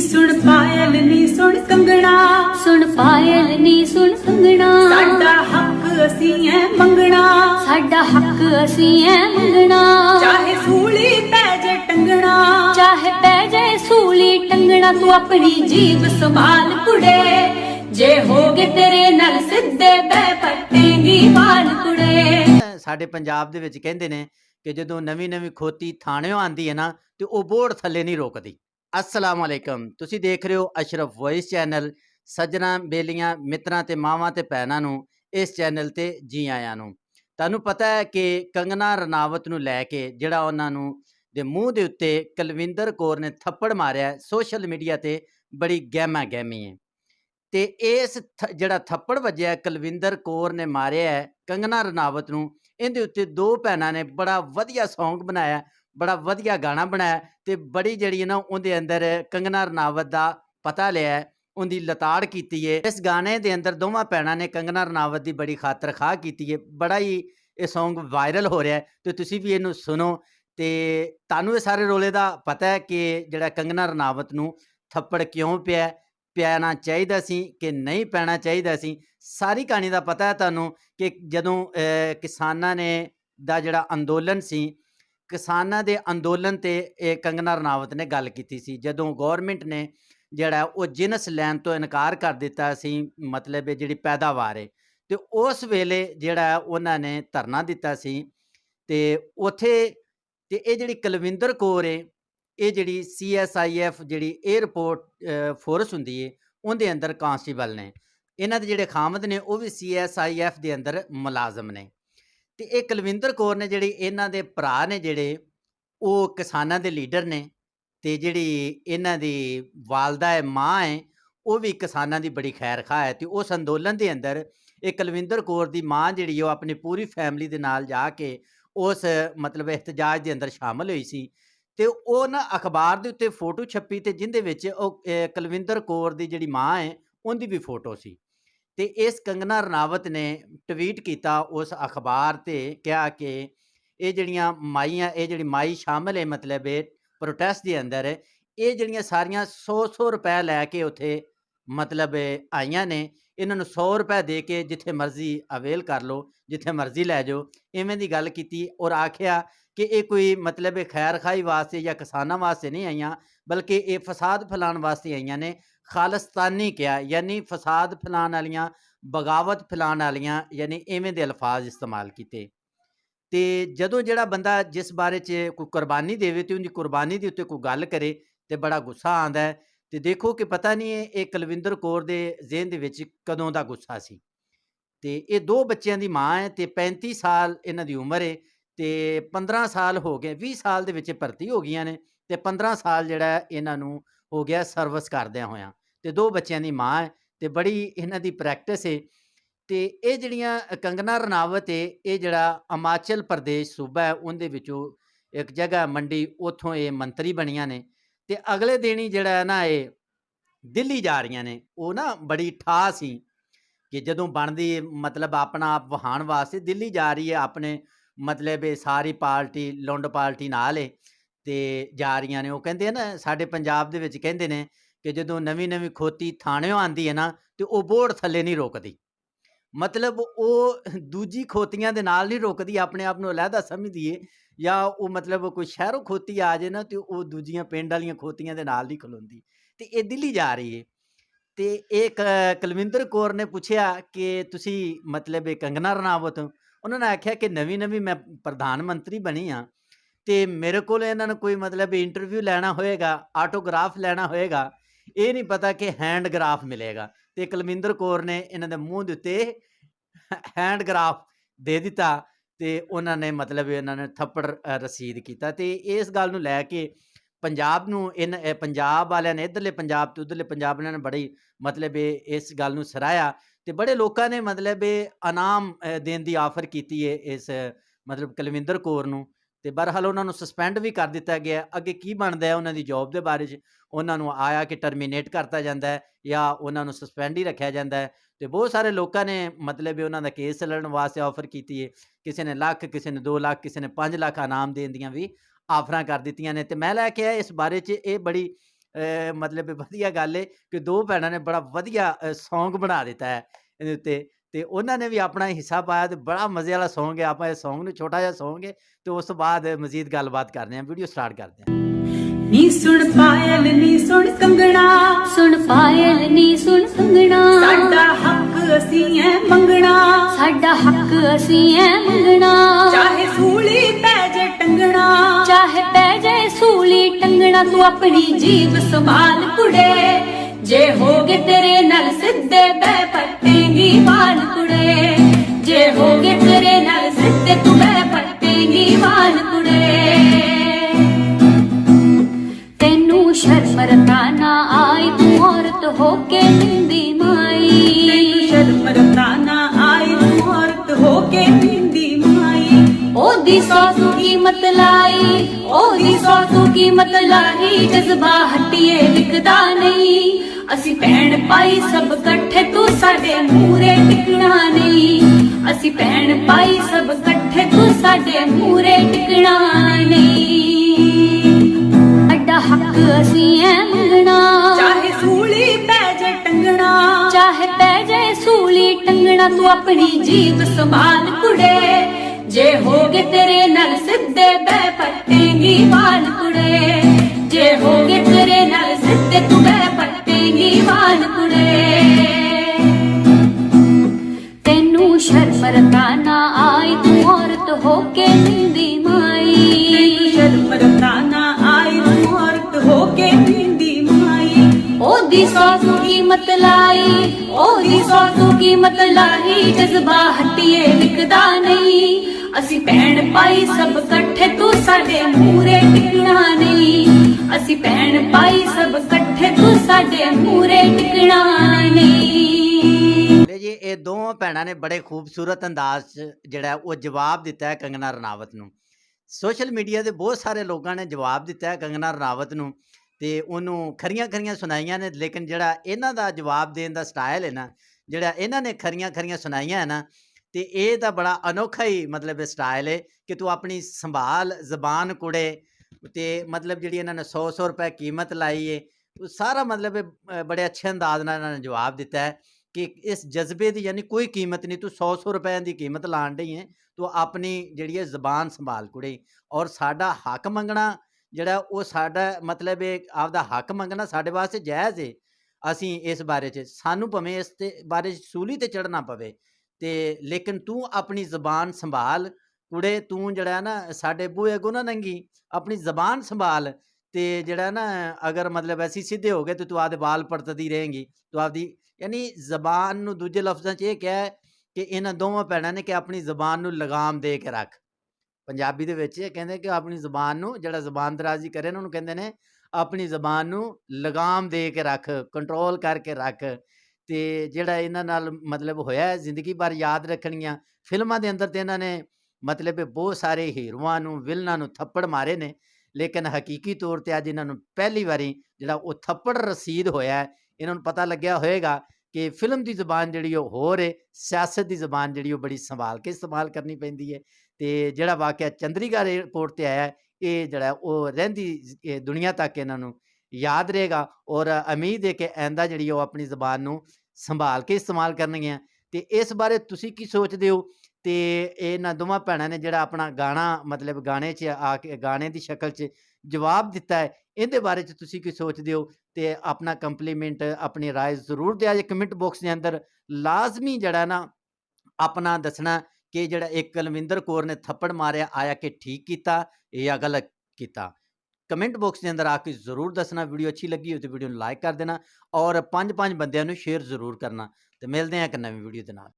ਸੁਣ ਪਾਇਲ ਨੀ ਸੁਣ ਕੰਗਣਾ। ਸੁਣ ਪਾਇਲ ਨੀ ਸੁਣ ਕੰਗਣਾ। ਸਾਡਾ ਹੱਕ ਅਸੀਂ ਐ ਮੰਗਣਾ। ਸਾਡਾ ਹੱਕ ਅਸੀਂ ਐ ਮੰਗਣਾ। ਚਾਹੇ ਸੂਲੀ ਪੈ ਜੇ ਟੰਗਣਾ। ਚਾਹੇ ਪੈ ਜਾਏ ਸੂਲੀ ਟੰਗਣਾ ਤੂੰ ਆਪਣੀ ਜੀਬ ਸੰਭਾਲ ਕੁੜੇ। ਜੇ ਹੋਗੇ ਤੇਰੇ ਨਾਲ ਸਿੱਧੇ ਬੈ ਪੱਟੇਂਗੀ ਵਾਲ ਕੁੜੇ। ਸਾਡੇ ਪੰਜਾਬ ਦੇ ਵਿੱਚ ਕਹਿੰਦੇ ਨੇ ਕਿ ਜਦੋਂ ਨਵੀਂ ਨਵੀਂ ਖੋਤੀ ਥਾਣਿਓਂ ਆਂਦੀ ਹੈ ਨਾ ਤੇ ਉਹ ਬੋਰਡ ਥੱਲੇ ਨਹੀਂ ਰੁਕਦੀ। ਅਸਲਾਮ ਅਲੈਕਮ। ਤੁਸੀਂ ਦੇਖ ਰਹੇ ਹੋ ਅਸ਼ਰਫ ਵੌਇਸ ਚੈਨਲ ਸੱਜਣਾ ਬੇਲੀਆਂ ਮਿੱਤਰਾਂ ਤੇ ਮਾਵਾਂ ਤੇ ਭੈਣਾਂ ਨੂੰ ਇਸ ਚੈਨਲ ਤੇ ਜੀ ਆਇਆਂ ਨੂੰ। ਤੁਹਾਨੂੰ ਪਤਾ ਹੈ ਕਿ ਕੰਗਨਾ ਰਣਾਵਤ ਨੂੰ ਲੈ ਕੇ ਜਿਹੜਾ ਉਹਨਾਂ ਨੂੰ ਦੇ ਮੂੰਹ ਦੇ ਉੱਤੇ ਕੁਲਵਿੰਦਰ ਕੌਰ ਨੇ ਥੱਪੜ ਮਾਰਿਆ ਸੋਸ਼ਲ ਮੀਡੀਆ ਤੇ ਬੜੀ ਗਹਿਮਾ ਗਹਿਮੀ ਹੈ। ਤੇ ਇਸ ਥ- ਜਿਹੜਾ ਥੱਪੜ ਵੱਜਿਆ ਹੈ, ਕੁਲਵਿੰਦਰ ਕੌਰ ਨੇ ਮਾਰਿਆ ਹੈ ਕੰਗਨਾ ਰਣਾਵਤ ਨੂੰ ਇਹਦੇ ਉੱਤੇ ਦੋ ਭੈਣਾਂ ਨੇ ਬੜਾ ਵਧੀਆ ਸੌਂਗ ਬਣਾਇਆ। ਬੜਾ ਵਧੀਆ ਗਾਣਾ ਬਣਾਇਆ ਤੇ ਬੜੀ ਜਿਹੜੀ ਹੈ ਨਾ ਉਹਦੇ ਅੰਦਰ ਕੰਗਨਾ ਰਣਾਵਤ ਦਾ ਪਤਾ ਲਿਆ ਉਹਦੀ ਲਤਾੜ ਕੀਤੀ ਹੈ। ਇਸ ਗਾਣੇ ਦੇ ਅੰਦਰ ਦੋਵਾਂ ਭੈਣਾਂ ਨੇ ਕੰਗਨਾ ਰਣਾਵਤ ਦੀ ਬੜੀ ਖਾਤਰ ਖਾ ਕੀਤੀ ਹੈ। ਬੜਾ ਹੀ ਇਹ Song ਵਾਇਰਲ ਹੋ ਰਿਹਾ ਹੈ ਤੇ ਤੁਸੀਂ ਵੀ ਇਹਨੂੰ ਸੁਣੋ ਤੇ ਤੁਹਾਨੂੰ ਇਹ ਸਾਰੇ ਰੋਲੇ ਦਾ ਪਤਾ ਹੈ ਕਿ ਜਿਹੜਾ ਕੰਗਨਾ ਰਣਾਵਤ ਨੂੰ ਥੱਪੜ ਕਿਉਂ ਪਿਆ ਪਿਆਣਾ ਚਾਹੀਦਾ ਸੀ ਕਿ ਨਹੀਂ ਪੈਣਾ ਚਾਹੀਦਾ ਸੀ? ਸਾਰੀ ਕਹਾਣੀ ਦਾ ਪਤਾ ਹੈ ਤੁਹਾਨੂੰ ਕਿ ਜਦੋਂ ਕਿਸਾਨਾਂ ਨੇ ਦਾ ਜਿਹੜਾ ਅੰਦੋਲਨ ਸੀ ਕਿਸਾਨਾਂ ਦੇ ਅੰਦੋਲਨ ਤੇ ਇਹ ਕੰਗਨਾ ਰਣਾਵਤ ਨੇ ਗੱਲ ਕੀਤੀ ਸੀ। ਜਦੋਂ ਗਵਰਨਮੈਂਟ ਨੇ ਜਿਹੜਾ ਉਹ ਜਿਨਸ ਲੈਣ ਤੋਂ ਇਨਕਾਰ ਕਰ ਦਿੱਤਾ ਸੀ, ਮਤਲਬ ਇਹ ਜਿਹੜੀ ਪੈਦਾਵਾਰ ਹੈ ਤੇ ਉਸ ਵੇਲੇ ਜਿਹੜਾ ਉਹਨਾਂ ਨੇ ਧਰਨਾ ਦਿੱਤਾ ਸੀ ਤੇ ਉਥੇ ਤੇ ਇਹ ਜਿਹੜੀ ਕੁਲਵਿੰਦਰ ਕੌਰ ਹੈ ਇਹ ਜਿਹੜੀ ਸੀਐਸਆਈਐਫ ਜਿਹੜੀ 에ਅਰਪੋਰਟ ਫੋਰਸ ਹੁੰਦੀ ਹੈ ਉਹਦੇ ਅੰਦਰ ਕਾਂਸਟੇਬਲ ਨੇ। ਇਹਨਾਂ ਦੇ ਜਿਹੜੇ ਖਾਮਦ ਨੇ, ਉਹ ਵੀ ਸੀਐਸਆਈਐਫ ਦੇ ਅੰਦਰ ਮੁਲਾਜ਼ਮ ਨੇ। ਤੇ ਇਹ ਕੁਲਵਿੰਦਰ ਕੌਰ ਨੇ ਜਿਹੜੀ ਇਹਨਾਂ ਦੇ ਭਰਾ ਨੇ ਜਿਹੜੇ, ਉਹ ਕਿਸਾਨਾਂ ਦੇ ਲੀਡਰ ਨੇ ਤੇ ਜਿਹੜੀ ਇਹਨਾਂ ਦੀ ਵਾਲਦਾ ਹੈ, ਮਾਂ ਹੈ, ਉਹ ਵੀ ਕਿਸਾਨਾਂ ਦੀ ਬੜੀ ਖੈਰ ਖਾ ਹੈ ਤੇ ਉਸ ਅੰਦੋਲਨ ਦੇ ਅੰਦਰ ਇਹ ਕੁਲਵਿੰਦਰ ਕੌਰ ਦੀ ਮਾਂ ਜਿਹੜੀ ਉਹ ਆਪਣੀ ਪੂਰੀ ਫੈਮਿਲੀ ਦੇ ਨਾਲ ਜਾ ਕੇ ਉਸ ਮਤਲਬ ਇhtਜਾਜ ਦੇ ਅੰਦਰ ਸ਼ਾਮਲ ਹੋਈ ਸੀ ਤੇ ਉਹ ਨਾ ਅਖਬਾਰ ਦੇ ਉੱਤੇ ਫੋਟੋ ਛਪੀ ਤੇ ਜਿੰਦੇ ਵਿੱਚ ਉਹ ਕੁਲਵਿੰਦਰ ਕੌਰ ਦੀ ਜਿਹੜੀ ਮਾਂ ਹੈ, ਉਹਦੀ ਵੀ ਫੋਟੋ ਸੀ। ਤੇ ਇਸ ਕੰਗਨਾ ਰਣਾਵਤ ਨੇ ਟਵੀਟ ਕੀਤਾ ਉਸ ਅਖਬਾਰ ਤੇ ਕਿਹਾ ਕਿ ਇਹ ਜਿਹੜੀਆਂ ਮਾਈਆਂ, ਇਹ ਜਿਹੜੀ ਮਾਈ ਸ਼ਾਮਲ ਹੈ ਮਤਲਬ ਇਹ ਪ੍ਰੋਟੈਸਟ ਦੇ ਅੰਦਰ, ਇਹ ਜਿਹੜੀਆਂ ਸਾਰੀਆਂ 100-100 ਰੁਪਏ ਲੈ ਕੇ ਉਥੇ ਮਤਲਬ ਆਈਆਂ ਨੇ, ਇਹਨਾਂ ਨੂੰ 100 ਰੁਪਏ ਦੇ ਕੇ ਜਿੱਥੇ ਮਰਜ਼ੀ ਅਵੇਲ ਕਰ ਲਓ, ਜਿੱਥੇ ਮਰਜ਼ੀ ਲੈ ਜਾਓ, ਇਵੇਂ ਦੀ ਗੱਲ ਕੀਤੀ ਔਰ ਆਖਿਆ ਕਿ ਇਹ ਕੋਈ ਮਤਲਬ ਇਹ ਖੈਰ ਖਾਈ ਵਾਸਤੇ ਜਾਂ ਕਿਸਾਨਾਂ ਵਾਸਤੇ ਨਹੀਂ ਆਈਆਂ, ਬਲਕਿ ਇਹ ਫਸਾਦ ਫੈਲਾਉਣ ਵਾਸਤੇ ਆਈਆਂ ਨੇ, ਖਾਲਿਸਤਾਨੀ ਕਿਹਾ, ਯਾਨੀ ਫਸਾਦ ਫੈਲਾਉਣ ਵਾਲੀਆਂ, ਬਗਾਵਤ ਫੈਲਾਉਣ ਵਾਲੀਆਂ, ਯਾਨੀ ਐਵੇਂ ਦੇ ਅਲਫਾਜ਼ ਇਸਤੇਮਾਲ ਕੀਤੇ। ਤੇ ਜਦੋਂ ਜਿਹੜਾ ਬੰਦਾ ਜਿਸ ਬਾਰੇ 'ਚ ਕੋਈ ਕੁਰਬਾਨੀ ਦੇਵੇ ਤੇ ਉਹਦੀ ਕੁਰਬਾਨੀ ਦੇ ਉੱਤੇ ਕੋਈ ਗੱਲ ਕਰੇ ਤੇ ਬੜਾ ਗੁੱਸਾ ਆਂਦਾ ਹੈ। ਤੇ ਦੇਖੋ ਕਿ ਪਤਾ ਨਹੀਂ ਇਹ ਇਹ ਕੁਲਵਿੰਦਰ ਕੌਰ ਦੇ ਜ਼ਿਹਨ ਦੇ ਵਿੱਚ ਕਦੋਂ ਦਾ ਗੁੱਸਾ ਸੀ। ਤੇ ਇਹ ਦੋ ਬੱਚਿਆਂ ਦੀ ਮਾਂ ਹੈ ਤੇ 35 ਸਾਲ ਇਹਨਾਂ ਦੀ ਉਮਰ ਹੈ। ਤੇ 15 ਸਾਲ ਹੋ ਗਏ 20 ਸਾਲ ਦੇ ਵਿੱਚ ਭਰਤੀ ਹੋ ਗਈਆਂ ਨੇ ਤੇ 15 ਸਾਲ ਜਿਹੜਾ ਇਹਨਾਂ ਨੂੰ ਹੋ ਗਿਆ ਸਰਵਿਸ ਕਰਦਿਆਂ ਹੋਇਆਂ। ਤੇ ਦੋ ਬੱਚਿਆਂ ਦੀ ਮਾਂ ਹੈ ਤੇ ਬੜੀ ਇਹਨਾਂ ਦੀ ਪ੍ਰੈਕਟਿਸ ਹੈ ਤੇ ਇਹ ਜਿਹੜੀਆਂ ਕੰਗਨਾ ਰਣਾਵਤ ਹੈ ਇਹ ਜਿਹੜਾ ਹਿਮਾਚਲ ਪ੍ਰਦੇਸ਼ ਸੂਬਾ ਹੈ, ਉਹਦੇ ਵਿੱਚੋਂ ਇੱਕ ਜਗ੍ਹਾ ਮੰਡੀ ਉਥੋਂ ਇਹ ਮੰਤਰੀ ਬਣੀਆਂ ਨੇ। ਤੇ ਅਗਲੇ ਦਿਨ ਹੀ ਜਿਹੜਾ ਹੈ ਨਾ ਇਹ ਦਿੱਲੀ ਜਾ ਰਹੀਆਂ ਨੇ, ਉਹ ਨਾ ਬੜੀ ਠਾਹ ਸੀ ਕਿ ਜਦੋਂ ਬਣਦੀ ਮਤਲਬ ਆਪਣਾ ਆਪ ਵਹਾਣ ਵਾਸਤੇ ਦਿੱਲੀ ਜਾ ਰਹੀ ਹੈ ਆਪਣੇ ਮਤਲਬ ਇਹ ਸਾਰੀ ਪਾਰਟੀ ਲੁੰਡ ਪਾਰਟੀ ਨਾਲ ਹੈ ਤੇ ਜਾ ਰਹੀਆਂ ਨੇ, ਉਹ ਕਹਿੰਦੇ ਆ ਨਾ, ਸਾਡੇ ਪੰਜਾਬ ਦੇ ਵਿੱਚ ਕਹਿੰਦੇ ਨੇ ਕਿ ਜਦੋਂ ਨਵੀਂ ਨਵੀਂ ਖੋਤੀ ਥਾਣਿਓਂ ਆਂਦੀ ਹੈ ਨਾ, ਤੇ ਉਹ ਬੋਰਡ ਥੱਲੇ ਨਹੀਂ ਰੋਕਦੀ ਮਤਲਬ ਉਹ ਦੂਜੀ ਖੋਤੀਆਂ ਦੇ ਨਾਲ ਨਹੀਂ ਰੋਕਦੀ, ਆਪਣੇ ਆਪ ਨੂੰ ਅਲੱਗਾ ਸਮਝਦੀ ਏ, ਜਾਂ ਉਹ ਮਤਲਬ ਕੋਈ ਸ਼ਹਿਰੋਂ ਖੋਤੀ ਆ ਜੇ ਨਾ, ਤੇ ਉਹ ਦੂਜੀਆਂ ਪਿੰਡ ਵਾਲੀਆਂ ਖੋਤੀਆਂ ਦੇ ਨਾਲ ਨਹੀਂ ਖਲੋਂਦੀ, ਤੇ ਇਹ ਦਿੱਲੀ ਜਾ ਰਹੀ ਏ ਤੇ ਇਹ ਕ- ਕੁਲਵਿੰਦਰ ਕੌਰ ਨੇ ਪੁੱਛਿਆ ਕਿ ਤੁਸੀਂ ਮਤਲਬ ਇਹ ਕੰਗਨਾ ਰਣਾਵਤ ਹੋ? ਉਹਨਾਂ ਨੇ ਆਖਿਆ ਕਿ ਨਵੀਂ ਨਵੀਂ ਮੈਂ ਪ੍ਰਧਾਨ ਮੰਤਰੀ ਬਣੀ ਆ ਤੇ ਮੇਰੇ ਕੋਲ ਇਹਨਾਂ ਨੂੰ ਕੋਈ ਮਤਲਬ ਇੰਟਰਵਿਊ ਲੈਣਾ ਹੋਏਗਾ ਆਟੋਗ੍ਰਾਫ ਲੈਣਾ ਹੋਏਗਾ, ਇਹ ਨਹੀਂ ਪਤਾ ਕਿ ਹੈਂਡਗ੍ਰਾਫ ਮਿਲੇਗਾ। ਤੇ ਕੁਲਵਿੰਦਰ ਕੌਰ ਨੇ ਇਹਨਾਂ ਦੇ ਮੂੰਹ ਦੇ ਉੱਤੇ ਹੈਂਡਗ੍ਰਾਫ ਦੇ ਦਿੱਤਾ ਤੇ ਉਹਨਾਂ ਨੇ ਮਤਲਬ ਇਹਨਾਂ ਨੇ ਥੱਪੜ ਰਸੀਦ ਕੀਤਾ ਤੇ ਇਸ ਗੱਲ ਨੂੰ ਲੈ ਕੇ ਪੰਜਾਬ ਨੂੰ ਇਨ ਪੰਜਾਬ ਵਾਲਿਆਂ ਨੇ, ਇਧਰਲੇ ਪੰਜਾਬ ਤੇ ਉਧਰਲੇ ਪੰਜਾਬ ਵਾਲਿਆਂ ਨੇ ਬੜੀ ਮਤਲਬ ਇਹ, ਇਸ ਗੱਲ ਨੂੰ ਸਰਾਇਆ ਤੇ ਬੜੇ ਲੋਕਾਂ ਨੇ ਮਤਲਬ ਇਹ ਇਨਾਮ ਦੇਣ ਦੀ ਆਫਰ ਕੀਤੀ ਹੈ ਇਸ, ਮਤਲਬ ਕੁਲਵਿੰਦਰ ਕੌਰ ਨੂੰ ਤੇ ਬਰਹਾਲ ਉਹਨਾਂ ਨੂੰ ਸਸਪੈਂਡ ਵੀ ਕਰ ਦਿੱਤਾ ਗਿਆ। ਅੱਗੇ ਕੀ ਬਣਦਾ ਹੈ ਉਹਨਾਂ ਦੀ ਜੌਬ ਦੇ ਬਾਰੇ 'ਚ? ਉਹਨਾਂ ਨੂੰ ਆਇਆ ਕਿ ਟਰਮੀਨੇਟ ਕਰਤਾ ਜਾਂਦਾ ਹੈ ਜਾਂ ਉਹਨਾਂ ਨੂੰ ਸਸਪੈਂਡ ਹੀ ਰੱਖਿਆ ਜਾਂਦਾ ਹੈ? ਤੇ ਬਹੁਤ ਸਾਰੇ ਲੋਕਾਂ ਨੇ ਮਤਲਬ ਉਹਨਾਂ ਦਾ ਕੇਸ ਲੜਨ ਵਾਸਤੇ ਆਫਰ ਕੀਤੀ ਹੈ ਕਿਸੇ ਨੇ ਲੱਖ, ਕਿਸੇ ਨੇ 2 ਲੱਖ, ਕਿਸੇ ਨੇ 5 ਲੱਖ ਇਨਾਮ ਦੇਣ ਦੀਆਂ ਵੀ ਆਫਰਾਂ ਕਰ ਦਿੱਤੀਆਂ ਨੇ। ਤੇ ਮੈਂ ਲੈ ਕੇ ਆਇਆ ਇਸ ਬਾਰੇ 'ਚ। ਇਹ ਬੜੀ ਅ, ਮਤਲਬ ਵਧੀਆ ਗੱਲ ਏ ਕਿ ਦੋ ਭੈਣਾਂ ਨੇ ਬੜਾ ਵਧੀਆ ਸੌਂਗ ਬਣਾ ਦਿੱਤਾ ਹੈ ਇਹਦੇ ਉੱਤੇ। ਤੇ ਉਹਨਾਂ ਨੇ ਵੀ ਆਪਣਾ ਹਿੱਸਾ ਪਾਇਆ ਤੇ ਬੜਾ ਮਜ਼ੇ ਵਾਲਾ ਸੌਂਗ ਹੈ। ਆਪਾਂ ਇਹ ਸੌਂਗ ਨੂੰ ਛੋਟਾ ਜਿਹਾ ਸੌਂਗ ਹੈ ਤੇ ਉਸ ਤੋਂ ਬਾਅਦ ਮਜ਼ੀਦ ਗੱਲਬਾਤ ਕਰਦੇ ਹਾਂ ਵੀਡੀਓ ਸਟਾਰਟ ਕਰਦੇ ਹਾਂ। ਨੀ ਸੁਣ ਪਾਇਲ ਨੀ ਸੁਣ ਕੰਗਣਾ। ਸੁਣ ਪਾਇਲ ਨੀ ਸੁਣ ਕੰਗਣਾ। ਸਾਡਾ ਹੱਕ ਅਸੀਂ ਐ ਮੰਗਣਾ। ਸਾਡਾ ਹੱਕ ਅਸੀਂ ਐ ਮੰਗਣਾ। ਚਾਹੇ ਸੂਲੀ ਪੈ ਜੇ ਟੰਗਣਾ। ਚਾਹੇ ਪੈ ਜਾਏ ਸੂਲੀ ਟੰਗਣਾ ਤੂੰ ਆਪਣੀ ਜੀਬ ਸੰਭਾਲ ਕੁੜੇ। ਜੇ ਹੋਗੇ ਤੇਰੇ ਨਾਲ ਸਿੱਧੇ ਬੈ ਪੱਟੇਂਗੀ ਵਾਲ ਕੁੜੇ। ਜੇ ਹੋਗੇ ਤੇਰੇ ਨਾਲ ਸਿੱਧੇ ਤੂੰ ਬੈ ਪੱਟੇਂਗੀ ਵਾਲ ਕੁੜੇ। ਤੈਨੂੰ ਸ਼ਰਮ ਰਤਾ ਨਾ ਆਈ ਤੂੰ ਔਰਤ ਹੋ ਕੇ ਨਿੰਦੀ ਮਾਈ। ਤੈਨੂੰ ਸ਼ਰਮ ਰਤਾ ਨਾ ਆਈ ਤੂੰ ਔਰਤ ਹੋ ਕੇ ਪਿੰਦੀ ਮਾਈ। ਉਹਦੀ ਸੌ ਉਹਦੀ ਸੌ ਤੂੰ ਕੀਮਤ ਲਾਈ ਜਜ਼ਬਾ ਹੱਟੀਏ ਵਿਕਦਾ ਨਹੀਂ। ਅਸੀਂ ਭੈਣ ਭਾਈ ਸਭ ਇਕੱਠੇ ਤੂੰ ਸਾਡੇ ਮੂਰੇ ਟਿਕਣਾ ਨਹੀਂ। ਅਸੀਂ ਭੈਣ ਭਾਈ ਸਭ ਇਕੱਠੇ ਤੂੰ ਸਾਡੇ ਮੂਰੇ ਟਿਕਣਾ ਨਹੀਂ। ਅੱਡਾ ਹੱਕ ਅਸੀਂ ਐ ਮੰਗਣਾ ਚਾਹੇ ਸੂਲੀ ਪੈ ਜੇ ਟੰਗਣਾ। ਚਾਹੇ ਪੈ ਜਾਏ ਸੂਲੀ ਟੰਗਣਾ ਤੂੰ ਆਪਣੀ ਜੀਬ ਸੰਭਾਲ ਕੁੜੇ। ਜੇ ਹੋਗੇ ਤੇਰੇ ਨਾਲ ਸਿੱਧੇ ਬੈ ਪੱਟੇਂਗੀ ਵਾਲ ਉਹਦੀ ਸੌ ਕੀਮਤ ਲਾਈ, ਉਹਦੀ ਸੌ ਕੀਮਤ ਲਾਈ ਜਜ਼ਬਾ ਹੱਟੀਏ ਵਿਕਦਾ ਨਹੀਂ। ਅਸੀਂ ਭੈਣ ਭਾਈ ਸਭ ਇਕੱਠੇ ਤੂੰ ਸਾਡੇ ਮੂਰੇ ਟਿਕਣਾ ਨਹੀਂ। ਅਸੀਂ ਭੈਣ ਭਾਈ ਸਭ ਇਕੱਠੇ ਤੂੰ ਸਾਡੇ ਮੂਰੇ ਟਿਕਣਾ ਨਹੀਂ। ਜੀ, ਇਹ ਦੋਵਾਂ ਭੈਣਾਂ ਨੇ ਬੜੇ ਖੂਬਸੂਰਤ ਅੰਦਾਜ਼ 'ਚ ਜਿਹੜਾ ਉਹ ਜਵਾਬ ਦਿੱਤਾ ਹੈ ਕੰਗਨਾ ਰਣਾਵਤ ਨੂੰ। ਸੋਸ਼ਲ ਮੀਡੀਆ ਦੇ ਬਹੁਤ ਸਾਰੇ ਲੋਕਾਂ ਨੇ ਜਵਾਬ ਦਿੱਤਾ ਹੈ ਕੰਗਨਾ ਰਣਾਵਤ ਨੂੰ। ਤੇ ਉਹਨੂੰ ਖਰੀਆਂ ਖਰੀਆਂ ਸੁਣਾਈਆਂ ਨੇ, ਲੇਕਿਨ ਜਿਹੜਾ ਇਹਨਾਂ ਦਾ ਜਵਾਬ ਦੇਣ ਦਾ ਸਟਾਈਲ ਹੈ ਨਾ, ਜਿਹੜਾ ਇਹਨਾਂ ਨੇ ਖਰੀਆਂ ਖਰੀਆਂ ਸੁਣਾਈਆਂ ਹੈ ਨਾ, ਤੇ ਇਹ ਤਾਂ ਬੜਾ ਅਨੋਖਾ ਹੀ ਮਤਲਬ ਸਟਾਈਲ ਹੈ ਕਿ ਤੂੰ ਆਪਣੀ ਸੰਭਾਲ ਜ਼ਬਾਨ ਕੁੜੇ, ਤੇ ਮਤਲਬ ਜਿਹੜੀ ਇਹਨਾਂ ਨੇ 100 100 ਰੁਪਏ ਕੀਮਤ ਲਾਈ ਹੈ ਉਹ ਸਾਰਾ ਮਤਲਬ ਬੜੇ ਅੱਛੇ ਅੰਦਾਜ਼ ਨਾਲ ਇਹਨਾਂ ਨੇ ਜਵਾਬ ਦਿੱਤਾ ਹੈ ਕਿ ਇਸ ਜਜ਼ਬੇ ਦੀ ਯਾਨੀ ਕੋਈ ਕੀਮਤ ਨਹੀਂ, ਤੂੰ 100 100 ਰੁਪਏ ਦੀ ਕੀਮਤ ਲਾਣ ਡਈ ਹੈ, ਤੂੰ ਆਪਣੀ ਜਿਹੜੀ ਹੈ ਜ਼ਬਾਨ ਸੰਭਾਲ ਕੁੜੇ ਔਰ ਸਾਡਾ ਹੱਕ ਮੰਗਣਾ ਜਿਹੜਾ ਉਹ ਸਾਡਾ ਮਤਲਬ ਇਹ ਆਪਦਾ ਹੱਕ ਮੰਗਣਾ ਸਾਡੇ ਵਾਸਤੇ ਜਾਇਜ਼ ਏ, ਅਸੀਂ ਇਸ ਬਾਰੇ 'ਚ, ਸਾਨੂੰ ਭਾਵੇਂ ਇਸ ਤੇ ਬਾਰੇ 'ਚ ਸੂਲੀ ਤੇ ਚੜਨਾ ਪਵੇ। ਤੇ ਲੇਕਿਨ ਤੂੰ ਆਪਣੀ ਜ਼ਬਾਨ ਸੰਭਾਲ, ਕੁੜੇ ਤੂੰ ਜਿਹੜਾ ਨਾ ਸਾਡੇ ਬੂਹੇ ਅੱਗੋਂ ਨਾ ਨੰਗੀ, ਆਪਣੀ ਜ਼ਬਾਨ ਸੰਭਾਲ ਤੇ ਜਿਹੜਾ ਨਾ ਅਗਰ ਮਤਲਬ ਅਸੀਂ ਸਿੱਧੇ ਹੋ ਗਏ ਤੇ ਤੂੰ ਆਪਦੇ ਵਾਲ ਪਰਤਦੀ ਰਹੇਂਗੀ, ਤੂੰ ਆਪਦੀ ਯਾਨੀ ਜ਼ਬਾਨ ਨੂੰ ਦੂਜੇ ਲਫ਼ਜ਼ਾਂ 'ਚ ਇਹ ਕਹਿ ਕਿ ਇਹਨਾਂ ਦੋਵਾਂ ਭੈਣਾਂ ਨੇ ਕਿ ਆਪਣੀ ਜ਼ਬਾਨ ਨੂੰ ਲਗਾਮ ਦੇ ਕੇ ਰੱਖ। ਪੰਜਾਬੀ ਦੇ ਵਿੱਚ ਇਹ ਕਹਿੰਦੇ ਕਿ ਆਪਣੀ ਜ਼ਬਾਨ ਨੂੰ ਜਿਹੜਾ ਜ਼ਬਾਨ ਦਰਾਜ਼ੀ ਕਰੇ ਨਾ, ਉਹਨੂੰ ਕਹਿੰਦੇ ਨੇ ਆਪਣੀ ਜ਼ਬਾਨ ਨੂੰ ਲਗਾਮ ਦੇ ਕੇ ਰੱਖ ਕੰਟਰੋਲ ਕਰਕੇ ਰੱਖ। ਤੇ ਜਿਹੜਾ ਇਹਨਾਂ ਨਾਲ ਮਤਲਬ ਹੋਇਆ ਜ਼ਿੰਦਗੀ ਭਰ ਯਾਦ ਰੱਖਣੀਆਂ, ਫਿਲਮਾਂ ਦੇ ਅੰਦਰ ਤੇ ਇਹਨਾਂ ਨੇ ਮਤਲਬ ਇਹ ਬਹੁਤ ਸਾਰੇ ਹੀਰੋਆਂ ਨੂੰ ਵਿਲਨਾਂ ਨੂੰ ਥੱਪੜ ਮਾਰੇ ਨੇ, ਲੇਕਿਨ ਹਕੀਕੀ ਤੌਰ ਤੇ ਅੱਜ ਇਹਨਾਂ ਨੂੰ ਪਹਿਲੀ ਵਾਰੀ ਜਿਹੜਾ ਉਹ ਥੱਪੜ ਰਸੀਦ ਹੋਇਆ ਇਹਨਾਂ ਨੂੰ ਪਤਾ ਲੱਗਿਆ ਹੋਏਗਾ ਕਿ ਫਿਲਮ ਦੀ ਜ਼ਬਾਨ ਜਿਹੜੀ ਉਹ ਹੋਰ ਹੈ, ਸਿਆਸਤ ਦੀ ਜ਼ਬਾਨ ਜਿਹੜੀ ਉਹ ਬੜੀ ਸੰਭਾਲ ਕੇ ਇਸਤੇਮਾਲ ਕਰਨੀ ਪੈਂਦੀ ਹੈ। ਤੇ ਜਿਹੜਾ ਵਾਕਿਆ ਚੰਦਰੀਗੜ੍ਹ ਏਅਰਪੋਰਟ ਤੇ ਆਇਆ ਹੈ, ਇਹ ਜਿਹੜਾ ਉਹ ਰਹਿੰਦੀ ਜ਼- ਇਹ ਦੁਨੀਆ ਤੱਕ ਇਹਨਾਂ ਨੂੰ ਯਾਦ ਰਹੇਗਾ ਔਰ ਉਮੀਦ ਹੈ ਕਿ ਆਇੰਦਾ ਜਿਹੜੀ ਉਹ ਆਪਣੀ ਜ਼ਬਾਨ ਨੂੰ ਸੰਭਾਲ ਕੇ ਇਸਤੇਮਾਲ ਕਰਨਗੀਆਂ ਤੇ ਇਸ ਬਾਰੇ ਤੁਸੀਂ ਕੀ ਸੋਚਦੇ ਹੋ ਤੇ ਇਹਨਾਂ ਦੋਵਾਂ ਭੈਣਾਂ ਨੇ ਜਿਹੜਾ ਆਪਣਾ ਗਾਣਾ ਮਤਲਬ ਗਾਣੇ 'ਚ ਆ ਕੇ ਗਾਣੇ ਦੀ ਸ਼ਕਲ 'ਚ ਜਵਾਬ ਦਿੱਤਾ ਹੈ ਇਹਦੇ ਬਾਰੇ 'ਚ ਤੁਸੀਂ ਕੀ ਸੋਚਦੇ ਹੋ ਤੇ ਆਪਣਾ ਕੰਪਲੀਮੈਂਟ ਆਪਣੀ رائے ਜ਼ਰੂਰ ਦਿਆ ਜੇ ਕਮੈਂਟ ਬਾਕਸ ਦੇ ਅੰਦਰ ਲਾਜ਼ਮੀ ਜਿਹੜਾ ਨਾ ਆਪਣਾ ਦੱਸਣਾ ਕਿ ਜਿਹੜਾ ਇੱਕ ਕਲਵਿੰਦਰ ਕੌਰ ਨੇ ਥੱਪੜ ਮਾਰਿਆ, ਆਇਆ ਕਿ ਠੀਕ ਕੀਤਾ ਜਾਂ ਗਲਤ ਕੀਤਾ। ਕਮੈਂਟ ਬਾਕਸ ਦੇ ਅੰਦਰ ਆ ਕੇ ਜ਼ਰੂਰ ਦੱਸਣਾ, ਵੀਡੀਓ ਅੱਛੀ ਲੱਗੀ ਹੋ ਤੇ ਵੀਡੀਓ ਨੂੰ ਲਾਈਕ ਕਰ ਦੇਣਾ ਔਰ ਪੰਜ ਪੰਜ ਬੰਦਿਆਂ ਨੂੰ ਸ਼ੇਅਰ ਜ਼ਰੂਰ ਕਰਨਾ। ਤੇ ਮਿਲਦੇ ਹਾਂ ਇੱਕ ਨਵੀਂ ਵੀਡੀਓ ਦੇ ਨਾਲ।